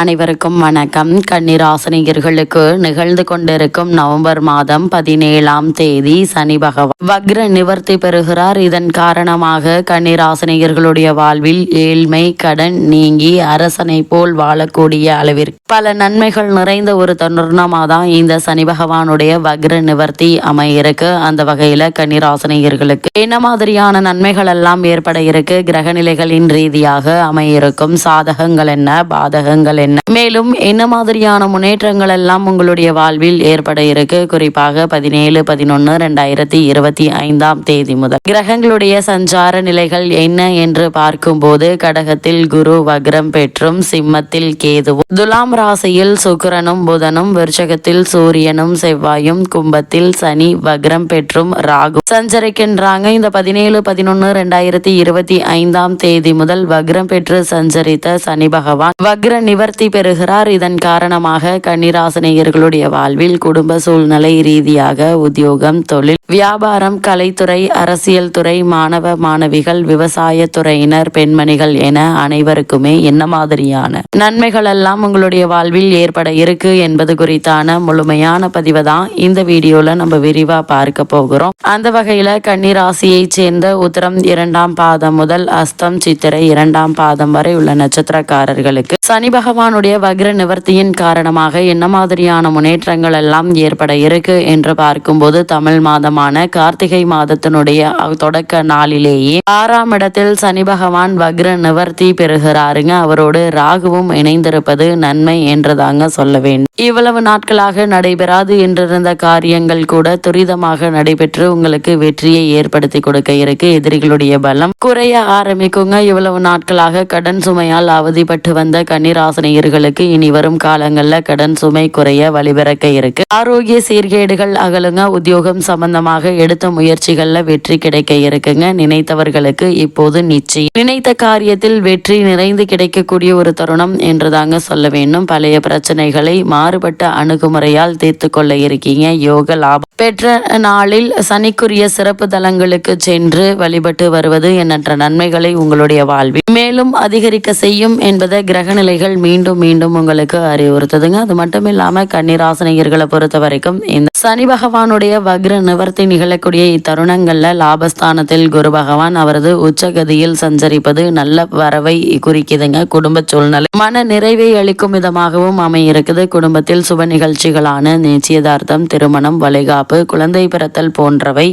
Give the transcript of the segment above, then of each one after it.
அனைவருக்கும் வணக்கம். கன்னிராசினியர்களுக்கு நிகழ்ந்து கொண்டிருக்கும் நவம்பர் மாதம் பதினேழாம் தேதி சனி பகவான் வக்ர நிவர்த்தி பெறுகிறார். இதன் காரணமாக கன்னிராசினியர்களுடைய வாழ்வில் ஏழ்மை கடன் நீங்கி அரசனை போல் வாழக்கூடிய அளவிற்கு பல நன்மைகள் நிறைந்த ஒரு தருணமாக தான் இந்த சனி பகவானுடைய வக்ர நிவர்த்தி அமையிருக்கு. அந்த வகையில ஆசனிகர்களுக்கு என்ன மாதிரியான நன்மைகள் எல்லாம் ஏற்பட இருக்கு? கிரகநிலைகளின் ரீதியாக அமையிருக்கும் சாதகங்கள் என்ன? பாதகங்கள் என்ன மேலும் என்ன மாதிரியான முன்னேற்றங்கள் எல்லாம் உங்களுடைய வாழ்வில் ஏற்பட இருக்கு? குறிப்பாக பதினேழு பதினொன்னு ரெண்டாயிரத்தி இருபத்தி ஐந்தாம் தேதி முதல். கிரகங்களுடைய சஞ்சார நிலைகள் என்ன என்று பார்க்கும்போது கடகத்தில் குரு வக்ரம் பெற்றும் சிம்மத்தில் கேதுவும் துலாம் ராசியில் சுக்கரனும் புதனும் விருச்சகத்தில் சூரியனும் செவ்வாயும் கும்பத்தில் சனி வக்ரம் பெற்றும் ராகு சஞ்சரிக்கின்றாங்க. இந்த பதினேழு பதினொன்னு ரெண்டாயிரத்தி இருபத்தி ஐந்தாம் தேதி முதல் வக்ரம் பெற்று சஞ்சரித்த சனி பகவான் வக்ர நிவர்த்தி பெறுகிறார். இதன் காரணமாக கன்னிராசினியர்களுடைய வாழ்வில் குடும்ப சூழ்நிலை ரீதியாக உத்தியோகம் தொழில் வியாபாரம் கலைத்துறை அரசியல் துறை மாணவ மாணவிகள் விவசாய துறையினர் பெண்மணிகள் என அனைவருக்குமே என்ன மாதிரியான நன்மைகள் எல்லாம் உங்களுடைய வாழ்வில் ஏற்பட இருக்கு என்பது குறித்தான முழுமையான பதிவை தான் இந்த வீடியோல நம்ம விரிவா பார்க்க போகிறோம். அந்த வகையில கன்னிராசியை சேர்ந்த உத்தரம் இரண்டாம் பாதம் முதல் அஸ்தம் சித்திரை இரண்டாம் பாதம் வரை உள்ள நட்சத்திரக்காரர்களுக்கு சனி பகவானுடைய வக்ர நிவர்த்தியின் காரணமாக என்ன மாதிரியான முன்னேற்றங்கள் எல்லாம் ஏற்பட இருக்கு என்று பார்க்கும்போது தமிழ் மாதம் மாதமான கார்த்திகை மாதத்தினுடைய தொடக்க நாளிலேயே ஆறாம் இடத்தில் சனி பகவான் வக்ர நிவர்த்தி பெறுகிறாருங்க. அவரோடு ராகுவும் இணைந்திருப்பது நன்மை என்றுதாங்க சொல்ல வேண்டும். இவ்வளவு நாட்களாக நடைபெறாது என்றிருந்த காரியங்கள் கூட துரிதமாக நடைபெற்று உங்களுக்கு வெற்றியை ஏற்படுத்தி கொடுக்க இருக்கு. எதிரிகளுடைய பலம் குறைய ஆரம்பிக்குங்க. இவ்வளவு நாட்களாக கடன் சுமையால் அவதிப்பட்டு வந்த கன்னிராசனையர்களுக்கு இனி வரும் காலங்களில் கடன் சுமை குறைய வழிபிறக்க இருக்கு. ஆரோக்கிய சீர்கேடுகள் அகலுங்க. உத்தியோகம் சம்பந்தமாக எடுத்த முயற்சிகளில் வெற்றி கிடைக்க இருக்குங்க. நினைத்தவர்களுக்கு இப்போது நிச்சயம். நினைத்த காரியத்தில் வெற்றி நிறைந்து கிடைக்கக்கூடிய ஒரு தருணம் என்று தாங்க சொல்ல வேண்டும். பழைய பிரச்சனைகளை மாறுபட்ட அணுகுமுறையால் தீர்த்து கொள்ள இருக்கீங்க. யோக லாபம். பெற்ற நாளில் சனிக்குரிய சிறப்பு தலங்களுக்கு சென்று வழிபட்டு வருவது எண்ணற்ற நன்மைகளை உங்களுடைய வாழ்வில் மேலும் அதிகரிக்க செய்யும் என்பதை கிரகநிலைகள் மீண்டும் மீண்டும் உங்களுக்கு அறிவுறுத்துதுங்க. அது மட்டும் இல்லாம கன்னிராசனையர்களை பொறுத்த வரைக்கும் இந்த சனி பகவானுடைய வக்ர நிவர்த்தி நிகழக்கூடிய இத்தருணங்களில் லாபஸ்தானத்தில் குரு பகவான் அவரது உச்சகதியில் சஞ்சரிப்பது நல்ல வரவை குறிக்குதுங்க. குடும்ப சூழ்நிலை. மன நிறைவை அளிக்கும் விதமாகவும் அமையிருக்குது. குடும்பத்தில் சுப நிகழ்ச்சிகளான நிச்சயதார்த்தம் திருமணம் வளைகாப்பு குழந்தை பிறத்தல் போன்றவை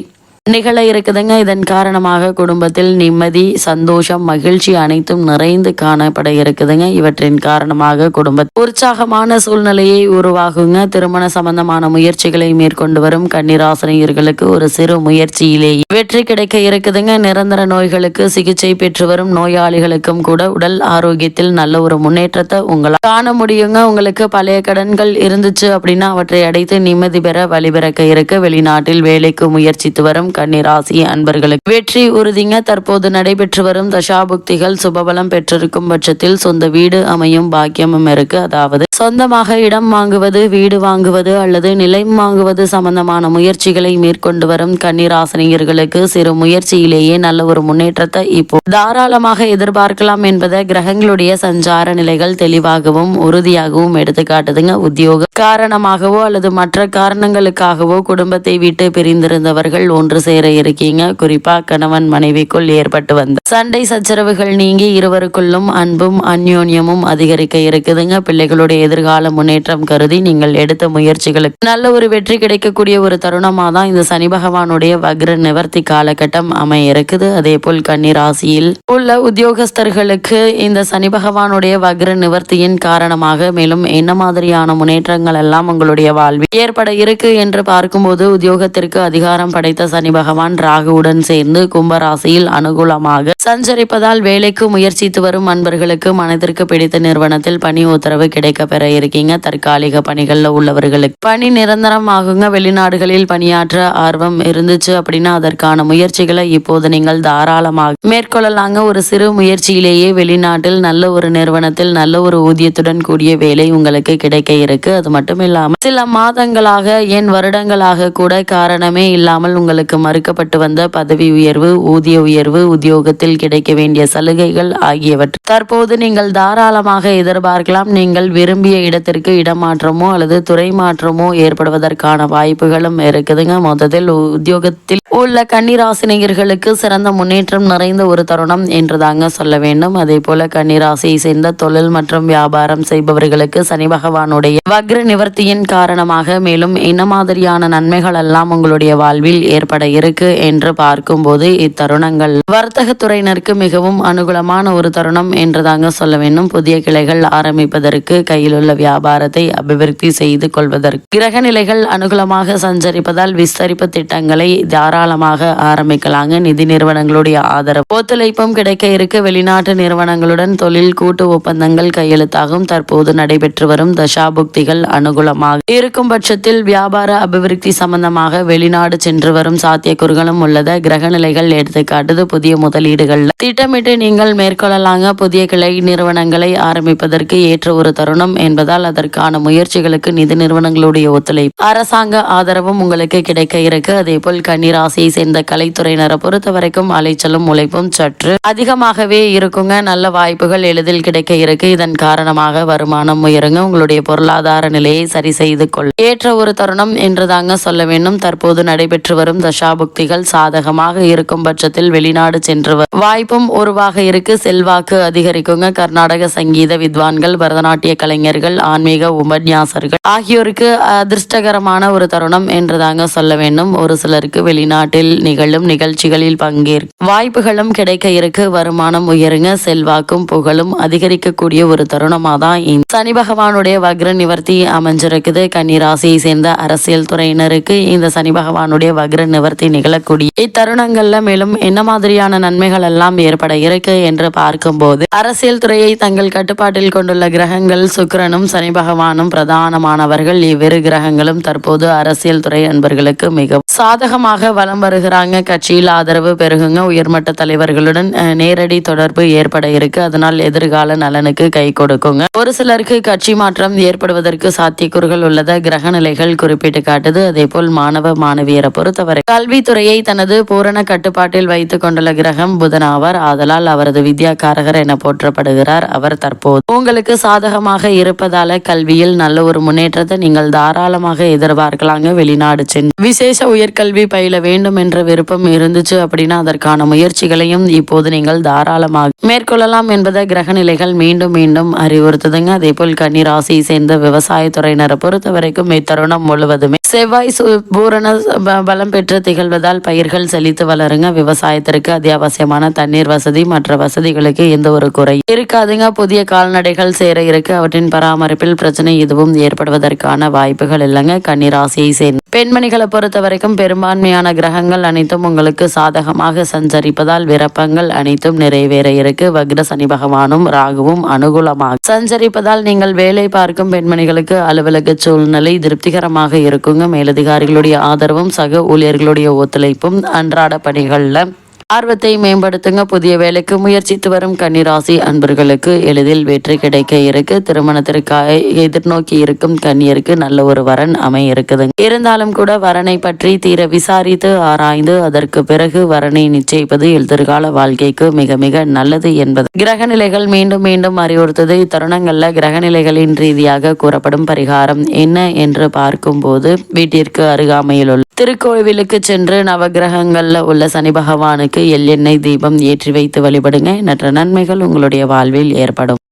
நிகழ இருக்குதுங்க. இதன் காரணமாக குடும்பத்தில் நிம்மதி சந்தோஷம் மகிழ்ச்சி அனைத்தும் நிறைந்து காணப்பட இருக்குதுங்க. இவற்றின் காரணமாக குடும்ப உற்சாகமான சூழ்நிலையை உருவாகுங்க. திருமண சம்பந்தமான முயற்சிகளை மேற்கொண்டு வரும் கன்னிராசனியர்களுக்கு ஒரு சிறு முயற்சியிலேயே வெற்றி கிடைக்க இருக்குதுங்க. நிரந்தர நோய்களுக்கு சிகிச்சை பெற்று வரும் நோயாளிகளுக்கும் கூட உடல் ஆரோக்கியத்தில் நல்ல ஒரு முன்னேற்றத்தை உங்களால் காண முடியுங்க. உங்களுக்கு பழைய கடன்கள் இருந்துச்சு அப்படின்னா அவற்றை அடைத்து நிம்மதி பெற வழிபிறக்க இருக்கு. வெளிநாட்டில் வேலைக்கு முயற்சித்து வரும் கன்னிராசி அன்பர்களுக்கு. வெற்றி உறுதிங்க. தற்போது நடைபெற்று வரும் தசாபுக்திகள் சுபபலம் பெற்றிருக்கும் பட்சத்தில் சொந்த வீடு அமையும் பாக்கியமும் இருக்கு. அதாவது சொந்தமாக இடம் வாங்குவது வீடு வாங்குவது அல்லது நிலம் வாங்குவது சம்பந்தமான முயற்சிகளை மேற்கொண்டு வரும் கன்னிராசினியர்களுக்கு சிறு முயற்சியிலேயே நல்ல ஒரு முன்னேற்றத்தை இப்போ தாராளமாக எதிர்பார்க்கலாம் என்பதை கிரகங்களுடைய சஞ்சார நிலைகள் தெளிவாகவும் உறுதியாகவும் எடுத்துக்காட்டுதுங்க உத்தியோக காரணமாகவோ அல்லது மற்ற காரணங்களுக்காகவோ குடும்பத்தை விட்டு பிரிந்திருந்தவர்கள் ஒன்று சேர இருக்கீங்க. குறிப்பா கணவன் மனைவிக்குள் ஏற்பட்டு வந்த சண்டை சச்சரவுகள் நீங்கி இருவருக்குள்ளும் அன்பும் அந்யோன்யமும் அதிகரிக்க இருக்குதுங்க. பிள்ளைகளுடைய எதிர்கால முன்னேற்றம் கருதி நீங்கள் எடுத்த முயற்சிகளுக்கு நல்ல ஒரு வெற்றி கிடைக்கக்கூடிய ஒரு தருணமாக தான் இந்த சனி பகவானுடைய வக்ர நிவர்த்தி காலகட்டம் அமைய இருக்குது அதே போல் கன்னிராசியில் உள்ள உத்தியோகஸ்தர்களுக்கு இந்த சனி பகவானுடைய வக்ர நிவர்த்தியின் காரணமாக மேலும் என்ன மாதிரியான முன்னேற்றங்கள் எல்லாம் உங்களுடைய வாழ்வில் ஏற்பட இருக்கு என்று பார்க்கும்போது உத்தியோகத்திற்கு அதிகாரம் படைத்த சனி பகவான் ராகுவுடன் சேர்ந்து கும்பராசியில் அனுகூலமாக சஞ்சரிப்பதால் வேலைக்கு முயற்சித்து வரும் அன்பர்களுக்கு மனதிற்கு பிடித்த நிறுவனத்தில் பணி உத்தரவு கிடைக்க பெற இருக்கீங்க. தற்காலிக பணிகளில் உள்ளவர்களுக்கு பணி நிரந்தரமாகுங்க. வெளிநாடுகளில் பணியாற்ற ஆர்வம் இருந்துச்சு அப்படின்னா அதற்கான முயற்சிகளை இப்போது நீங்கள் தாராளமாக மேற்கொள்ளலாங்க. ஒரு சிறு முயற்சியிலேயே வெளிநாட்டில் நல்ல ஒரு நிறுவனத்தில் நல்ல ஒரு ஊதியத்துடன் கூடிய வேலை உங்களுக்கு கிடைக்க இருக்கு. அது மட்டும் இல்லாமல் சில மாதங்களாக ஏன் வருடங்களாக கூட காரணமே இல்லாமல் உங்களுக்கு மறுக்கப்பட்டு வந்த பதவி உயர்வு ஊதிய உயர்வு உத்தியோகத்தில் கிடைக்க வேண்டிய சலுகைகள் ஆகியவற்றை தற்போது நீங்கள் தாராளமாக எதிர்பார்க்கலாம். நீங்கள் விரும்பிய இடத்திற்கு இடமாற்றமோ அல்லது துறை மாற்றமோ ஏற்படுவதற்கான வாய்ப்புகளும் இருக்குதுங்க. மொத்தத்தில் உத்தியோகத்தில் உள்ள கன்னிராசினியர்களுக்கு சிறந்த முன்னேற்றம் நிறைந்த ஒரு தருணம் என்று தாங்க சொல்ல வேண்டும். அதே போல கன்னிராசியை சேர்ந்த தொழில் மற்றும் வியாபாரம் செய்பவர்களுக்கு சனி பகவானுடைய வக்ர நிவர்த்தியின் காரணமாக மேலும் என்ன மாதிரியான நன்மைகள் எல்லாம் உங்களுடைய வாழ்வில் ஏற்பட இருக்கு என்று பார்க்கும்போது இத்தருணங்கள் வர்த்தகத்துறையினருக்கு மிகவும் அனுகூலமான ஒரு தருணம் என்று தாங்க சொல்ல வேண்டும். புதிய கிளைகள் ஆரம்பிப்பதற்கு கையில் உள்ள வியாபாரத்தை அபிவிருத்தி செய்து கொள்வதற்கு கிரக நிலைகள் அனுகூலமாக சஞ்சரிப்பதால் விஸ்தரிப்பு திட்டங்களை தாராளமாக ஆரம்பிக்கலாங்க. நிதி நிறுவனங்களுடைய ஆதரவு. ஒத்துழைப்பும் கிடைக்க இருக்க. வெளிநாட்டு நிறுவனங்களுடன் தொழில் கூட்டு ஒப்பந்தங்கள் கையெழுத்தாகும். தற்போது நடைபெற்று வரும் தசாபுக்திகள் அனுகூலமாக இருக்கும் பட்சத்தில் வியாபார அபிவிருத்தி சம்பந்தமாக வெளிநாடு சென்று வரும் சாத்தியக்கூறுகளும் உள்ளத. கிரக நிலைகள் எடுத்துக்காட்டுது. புதிய முதலீடுகள் திட்டமிட்டு நீங்கள் மேற்கொள்ளலாங்க. புதிய கிளை நிறுவனங்களை ஆரம்பிப்பதற்கு ஏற்ற ஒரு தருணம் என்பதால் அதற்கான முயற்சிகளுக்கு நிதி நிறுவனங்களுடைய ஒத்துழைப்பு. அரசாங்க ஆதரவும் உங்களுக்கு கிடைக்க இருக்கு. அதே போல் கன்னிராசியை சேர்ந்த கலைத்துறையினரை பொறுத்த வரைக்கும் அலைச்சலும் உழைப்பும் சற்று அதிகமாகவே இருக்குங்க. நல்ல வாய்ப்புகள் எளிதில் கிடைக்க இருக்கு. இதன் காரணமாக வருமானம் உயருங்க. உங்களுடைய பொருளாதார நிலையை சரி செய்து கொள். ஏற்ற ஒரு தருணம் என்று தாங்க சொல்ல வேண்டும். தற்போது நடைபெற்று வரும் தசாபுக்திகள் சாதகமாக இருக்கும் பட்சத்தில் வெளிநாடு சென்று வாய்ப்பும் உருவாக இருக்கு. செல்வாக்கு அதிகரிக்குங்க. கர்நாடக சங்கீத வித்வான்கள் பரதநாட்டிய கலைஞர்கள் ஆன்மீக உபன்யாசர்கள் ஆகியோருக்கு அதிர்ஷ்டகரமான ஒரு தருணம் என்று தாங்க சொல்ல வேண்டும். ஒரு சிலருக்கு வெளிநாட்டில் நிகழும் நிகழ்ச்சிகளில் பங்கேற்க வாய்ப்புகளும் கிடைக்க இருக்கு. வருமானம் உயருங்க செல்வாக்கும் புகழும் அதிகரிக்கக்கூடிய ஒரு தருணமாக தான் சனி பகவானுடைய வக்ர நிவர்த்தி அமைஞ்சிருக்குது. கன்னிராசியை சேர்ந்த அரசியல் துறையினருக்கு இந்த சனி பகவானுடைய வக்ர நிவர்த்தி நிகழக்கூடிய இத்தருணங்கள்ல மேலும் என்ன மாதிரியான நன்மைகள் எல்லாம் ஏற்பட இருக்கு என்று பார்க்கும்போது அரசியல் துறையை தங்கள் கட்டுப்பாட்டில் கொண்டுள்ள கிரகங்கள் சுக்கிரனும் சனி பகவானும் பிரதானமானவர்கள். இவ்விரு கிரகங்களும் தற்போது அரசியல் துறை அன்பர்களுக்கு மிகவும் சாதகமாக வலம் வருகிறாங்க. கட்சியில் ஆதரவு பெருகுங்க. உயர்மட்ட தலைவர்களுடன் நேரடி தொடர்பு ஏற்பட இருக்கு. அதனால் எதிர்கால நலனுக்கு கை கொடுக்குங்க. ஒரு சிலருக்கு கட்சி மாற்றம் ஏற்படுவதற்கு சாத்தியக்கூறுகள் உள்ளத கிரக நிலைகள் குறிப்பிட்டு காட்டுது. அதே போல் மாணவ மாணவியரை பொறுத்தவரை கல்வித்துறையை தனது பூரண கட்டுப்பாட்டில் வைத்துக் கொண்டுள்ள கிரகம் புதன் ஆவார். ஆதலால் அவரது வித்யாகாரகர் என போற்றப்படுகிறார் அவர் தற்போது. உங்களுக்கு சாதகமாக இருப்பதால கல்வியில் நல்ல ஒரு முன்னேற்றத்தை நீங்கள் தாராளமாக எதிர்பார்க்கலாங்க. வெளிநாடு சென்று விசேஷ உயர் உயர்கல்வி பயில வேண்டும் என்ற விருப்பம் இருந்துச்சு அப்படின்னா அதற்கான முயற்சிகளையும் இப்போது நீங்கள் தாராளமாக மேற்கொள்ளலாம் என்பதை கிரக நிலைகள் மீண்டும் மீண்டும் அறிவுறுத்துதுங்க. அதே போல் கன்னிராசியை சேர்ந்த விவசாயத்துறையினரை பொறுத்த வரைக்கும் இத்தருணம் முழுவதுமே செவ்வாய் சு- பூரண பலம் பெற்று திகழ்வதால் பயிர்கள் செழித்து வளருங்க. விவசாயத்திற்கு அத்தியாவசியமான தண்ணீர் வசதி மற்ற வசதிகளுக்கு எந்த ஒரு குறை இருக்காதுங்க. புதிய கால்நடைகள் சேர இருக்கு. அவற்றின் பராமரிப்பில் பிரச்சனை எதுவும் ஏற்படுவதற்கான வாய்ப்புகள் இல்லைங்க. கன்னி ராசியை சேர்ந்த பெண்மணிகளை பொறுத்த வரைக்கும் பெரும்பான்மையான கிரகங்கள் அனைத்தும் உங்களுக்கு சாதகமாக சஞ்சரிப்பதால் விருப்பங்கள் அனைத்தும் நிறைவேற இருக்கு. வக்ர சனி பகவானும் ராகுவும் அனுகூலமாக சஞ்சரிப்பதால் நீங்கள் வேலை பார்க்கும் பெண்மணிகளுக்கு அலுவலக சூழ்நிலை திருப்திகரமாக இருக்குங்க. மேலதிகாரிகளுடைய ஆதரவும் சக ஊழியர்களுடைய ஒத்துழைப்பும் அன்றாட பணிகளில் ஆர்வத்தை மேம்படுத்துங்க. புதிய வேலைக்கு முயற்சித்து வரும் கன்னிராசி அன்பர்களுக்கு எளிதில் வெற்றி கிடைக்க இருக்கு. திருமணத்திற்காக எதிர்நோக்கி இருக்கும் கன்னியருக்கு நல்ல ஒரு வரன் அமைய இருக்குதுங்க இருந்தாலும் கூட வரனை பற்றி தீர விசாரித்து ஆராய்ந்து அதற்கு பிறகு வரனை நிச்சயிப்பது எதிர்கால வாழ்க்கைக்கு மிக மிக நல்லது என்பது. கிரகநிலைகள் மீண்டும் மீண்டும் அறிவுறுத்தது. இத்தருணங்கள்ல கிரகநிலைகளின் ரீதியாக கூறப்படும் பரிகாரம் என்ன என்று பார்க்கும்போது வீட்டிற்கு அருகாமையில் உள்ள திருக்கோவிலுக்கு சென்று நவகிரகங்கள்ல உள்ள சனி பகவானுக்கு எள்ளெண்ணெய் தீபம் ஏற்றி வைத்து வழிபடுங்க. எண்ணற்ற நன்மைகள் உங்களுடைய வாழ்வில் ஏற்படும்.